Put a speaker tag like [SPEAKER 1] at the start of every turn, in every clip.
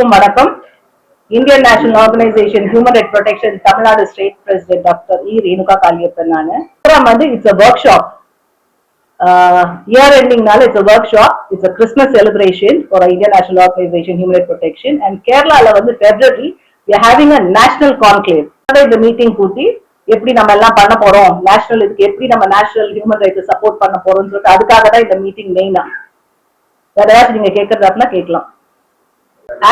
[SPEAKER 1] அனைவருக்கும் வணக்கம். Indian national organization human right protection Tamil Nadu state president doctor E Renuka Kaliappan நான். அப்புறம் வந்து it's a workshop year எண்டிங்னால it's a workshop it's a Christmas celebration for Indian national organization human right protection and கேரளால வந்து February we having a national conclave இந்த meeting கூட்டி எப்படி நம்ம எல்லாம் பண்ண போறோம்? நேஷனல் இதுக்கு எப்படி நம்ம நேஷனல் ஹியூமன் ரைட்ஸ் சப்போர்ட் பண்ண போறோம்னு சொல்லிட்டு அதுக்காக தான் இந்த மீட்டிங் மெயினா வேற ஏதாச்சும் நீங்க கேட்கறதா கேட்கலாம்.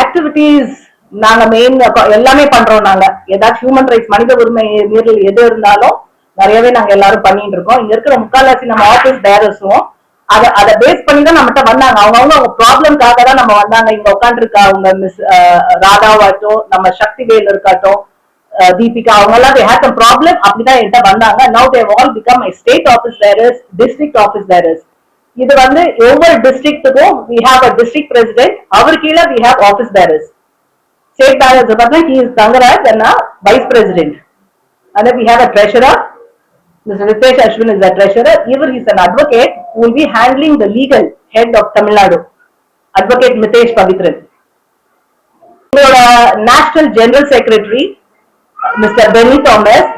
[SPEAKER 1] ஆக்டிவிட்டீஸ் நாங்க மெயின் எல்லாமே பண்றோம் நாங்க. ஏதாச்சும் ஹியூமன் ரைட்ஸ் மனித உரிமை மீறல் எது இருந்தாலும் நிறையவே நாங்க எல்லாரும் பண்ணிட்டு இருக்கோம். இங்க இருக்கிற முக்கால்வாசி நம்ம ஆபீஸ் பேரர்ஸும் அதை அதை பேஸ் பண்ணி தான் நம்மகிட்ட வந்தாங்க. அவங்க அவங்க அவங்க ப்ராப்ளம்காக தான் நம்ம வந்தாங்க. இங்க உட்காந்துருக்கா அவங்க மிஸ் ராதாவாட்டும் நம்ம சக்தி வேல் இருக்காட்டும் தீபிகா அவங்க எல்லாம் தே ஹேட் some ப்ராப்ளம் அப்படிதான் என்கிட்ட வந்தாங்க. Now they all become become state office office district office office இது வந்து ஒவ்வொரு டிஸ்ட்ரிக்ட்டுக்கும் we have a district president அவர் கீழே we have office bearers state bearers பார்த்தா he is Thangaraj and vice president and then we have a treasurer Mr. Ritesh Ashwin is the treasurer. Even he's an advocate who will be handling the legal head of Tamil Nadu. Advocate Mitesh Pavitran. எங்களோட national general secretary mister Benny Thomas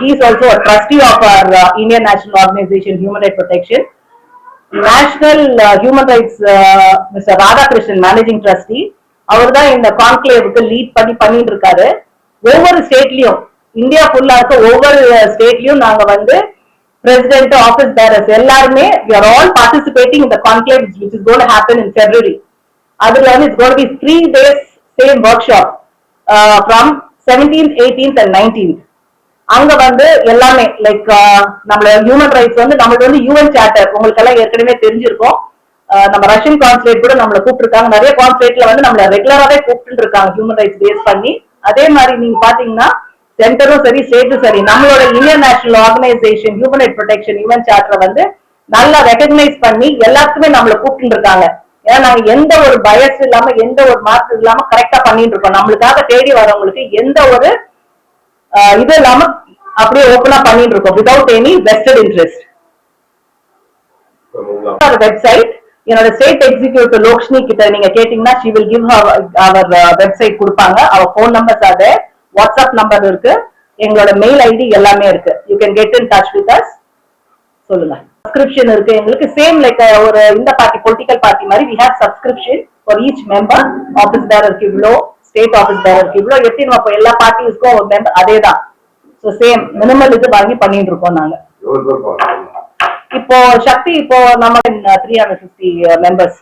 [SPEAKER 1] he is also a trustee of our uh, Indian National Organization Human Rights Protection. National human rights mister Radhakrishnan managing trustee அவர் தான் இந்த கான்க்ளேவுக்கு lead பண்ணி பண்ணிட்டு இருக்காரு ஒவ்வொரு ஸ்டேட்லயும் India ஃபுல்லா இருக்க ஒவ்வொரு ஸ்டேட்லயும் நாங்க வந்து பிரசிடென்ட் ஆபீஸ் பேரர்ஸ் எல்லாருமே யூஆர் ஆல் பார்ட்டிசிபேட்டிங் இந்த conclave which is gonna happen in going அதுல வந்து it's gonna be three days same workshop from seventeen eighteenth and nineteenth அங்க வந்து எல்லாமே லைக் நம்மள ஹியூமன் ரைட்ஸ் வந்து நம்மளுக்கு வந்து யூஎன் சார்ட்டர் உங்களுக்கு எல்லாம் ஏற்கனவே தெரிஞ்சிருக்கும். நம்ம ரஷ்யன் கான்சுலேட் கூட நம்மள கூப்பிட்டுருக்காங்க. நிறைய கான்சுலேட்ல வந்து நம்மள ரெகுலராகவே கூப்பிட்டு இருக்காங்க ஹியூமன் ரைட்ஸ் பேஸ் பண்ணி. அதே மாதிரி நீங்க பாத்தீங்கன்னா சென்டரும் சரி ஸ்டேட்டும் சரி நம்மளோட Indian national organization human right protection UN சார்ட்டரை வந்து நல்லா ரெகக்னைஸ் பண்ணி எல்லாத்துக்குமே நம்மள கூப்பிட்டு இருக்காங்க ஏன்னா நாங்க எந்த ஒரு பயஸ் இல்லாம எந்த ஒரு மார்க் இல்லாம கரெக்டா பண்ணிட்டு இருக்கோம் நம்மளுக்காக தேடி வரவங்களுக்கு எந்த ஒரு இது இல்லாம அப்படியே ஓபனா பண்ணிட்டு இருக்கோம். Without any vested interest website என்னோட ஸ்டேட் எக்ஸிக்யூட்டிவ் லோக்ஷ்மி கிட்ட நீங்க கேட்டீங்கன்னா she will give our website கொடுப்பாங்க. அவர் ஃபோன் நம்பர்ஸ் அது வாட்ஸ்அப் நம்பர் இருக்கு. எங்களோட மெயில் ஐடி எல்லாமே இருக்கு. You can get in touch with us சொல்லுங்க. சப்ஸ்கிரிப்ஷன் இருக்கு. எங்களுக்கு சேம் லைக் ஒரு இந்த பார்ட்டி பொலிட்டிக்கல் பார்ட்டி மாதிரி we have subscription for each member office பேரருக்கு இவ்வளோ ஸ்டேட் ஆஃபீஸ் பேரருக்கு இவ்வளோ எப்படி நம்ம இப்போ எல்லா பார்ட்டிஸ்க்கும் ஒரு மெம்பர் அதே தான் ஸோ சேம் மினிமல் இது வாங்கி பண்ணிட்டு இருக்கோம் நாங்க. இப்போ சக்தி இப்போ நம்ம three hundred fifty members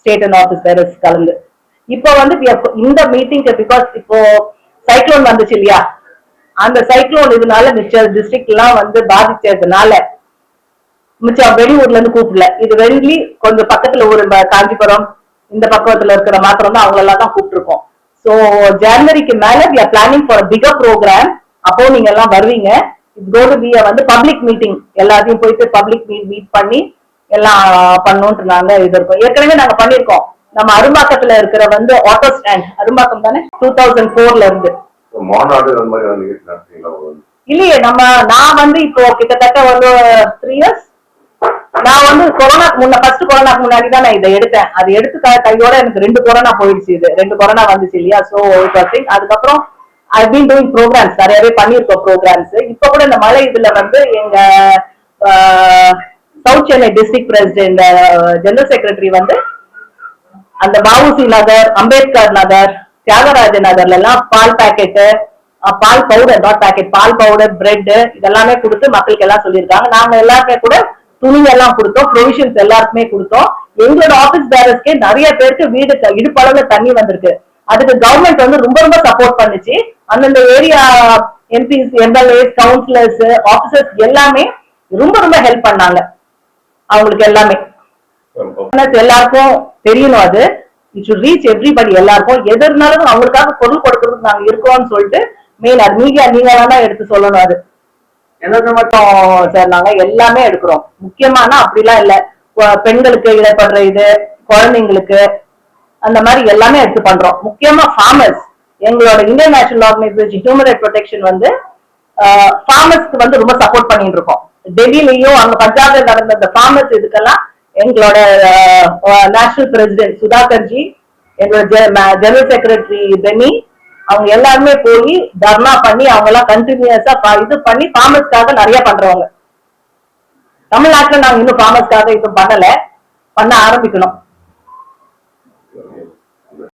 [SPEAKER 1] state and office bearers கலந்து. இப்போ வந்து இந்த மீட்டிங்க்கு பிகாஸ் இப்போ சைக்ளோன் வந்துச்சு இல்லையா? அந்த சைக்ளோன் இதனால மிச்ச டிஸ்ட்ரிக்ட் எல்லாம் வந்து பாதிச்சதுனால மிச்சம் வெளியூர்ல இருந்து கூப்பிடல. இது வெளி கொஞ்சம் பக்கத்துல ஊர் காஞ்சிபுரம் இந்த பக்கத்துல இருக்கிற மாத்திரம் தான் அவங்க எல்லாம் தான் கூப்பிட்டுருக்கோம். சோ ஜனவரிக்கு மேல are planning for a bigger program. அப்போ நீங்க எல்லாம் வருவீங்க. இட்ஸ் கோடு பி வந்து பப்ளிக் மீட்டிங் எல்லாத்தையும் போயிட்டு பப்ளிக் மீட் மீட் பண்ணி எல்லாம் பண்ணோன்ட்டு நாங்க இது இருக்கோம் ஏற்கனவே நாங்க பண்ணிருக்கோம் நம்ம அரும்பாக்கத்துல இருக்கிற வந்து ஆட்டோ ஸ்டாண்ட் அரும்பாக்கம் தானே? டூ தௌசண்ட் ஃபோர்ல இருந்து? இல்லையே நம்ம நான் வந்து இப்போ கிட்டத்தட்ட வந்து த்ரீ இயர்ஸ் நான் வந்து கொரோனாக்கு முன்ன ஃபர்ஸ்ட் கொரோனாக்கு முன்னாடி தான் நான் இதை எடுத்தேன். அது எடுத்து கையோட எனக்கு ரெண்டு கொரோனா போயிடுச்சு இது. ரெண்டு கொரோனா வந்துச்சு இல்லையா? சோ அதுக்கப்புறம் ஐ பீன் டூயிங் ப்ரோக்ராம்ஸ் நிறையவே பண்ணியிருக்கோம் ப்ரோக்ராம்ஸ் இப்போ கூட இந்த மழை இதுல வந்து எங்க south Chennai district president general secretary வந்து அந்த வஉசி நகர் அம்பேத்கர் நகர் தியாகராஜ நகர்ல எல்லாம் பால் பாக்கெட்டு பால் பவுடர் நாட் பாக்கெட் பால் பவுடர் பிரெட் இதெல்லாமே கொடுத்து மக்களுக்கு எல்லாம் சொல்லியிருக்காங்க. நாங்க எல்லாருமே கூட துணி எல்லாம் கொடுத்தோம் ப்ரொவிஷன்ஸ் எல்லாருக்குமே கொடுத்தோம். எங்களோட ஆபீஸ் பேரர்ஸ்க்கே நிறைய பேருக்கு வீடு இடுப்பளவுல தண்ணி வந்திருக்கு. அதுக்கு கவர்மெண்ட் வந்து ரொம்ப ரொம்ப சப்போர்ட் பண்ணுச்சு. அந்தந்த area MPs MLAs councillors officers எல்லாமே ரொம்ப ரொம்ப ஹெல்ப் பண்ணாங்க. அவங்களுக்கு எல்லாமே. எல்லாருக்கும் தெரியணும் அது. இட் should ரீச் எவ்ரிபடி எல்லாருக்கும். எது இருந்தாலும் அவங்களுக்காக பொருள் கொடுக்கறதுக்கு நாங்க இருக்கோம்னு சொல்லிட்டு மெயின் அது நீங்க நீங்க தான் எடுத்து சொல்லணும் அது. எதாவது மட்டும் சார் நாங்க எல்லாமே எடுக்கிறோம். முக்கியமானா அப்படிலாம் இல்ல. பெண்களுக்கு இடப்படுற இது குழந்தைங்களுக்கு அந்த மாதிரி எல்லாமே எடுத்து பண்றோம். முக்கியமா ஃபார்மர்ஸ் எங்களோட Indian national organization human right protection வந்து ஃபார்மர்ஸ்க்கு வந்து ரொம்ப சப்போர்ட் பண்ணிட்டு இருக்கோம். டெல்லியிலயும் அங்க பஞ்சாப்ல நடந்த அந்த ஃபார்மர்ஸ் இதுக்கெல்லாம் எங்களோட நேஷனல் பிரசிடென்ட் சுதாகர்ஜி எங்களோட ஜெனரல் செக்ரட்டரி பெனி அவங்க எல்லாருமே போய் தர்ணா பண்ணி அவங்க எல்லாம் கண்டினியூஸா இது பண்ணி ஃபார்மர்ஸ்க்காக நிறைய பண்றவங்க. தமிழ்நாட்டுல நாங்க இன்னும் ஃபார்மர்ஸ்க்காக இது பண்ணல. பண்ண ஆரம்பிக்கணும்.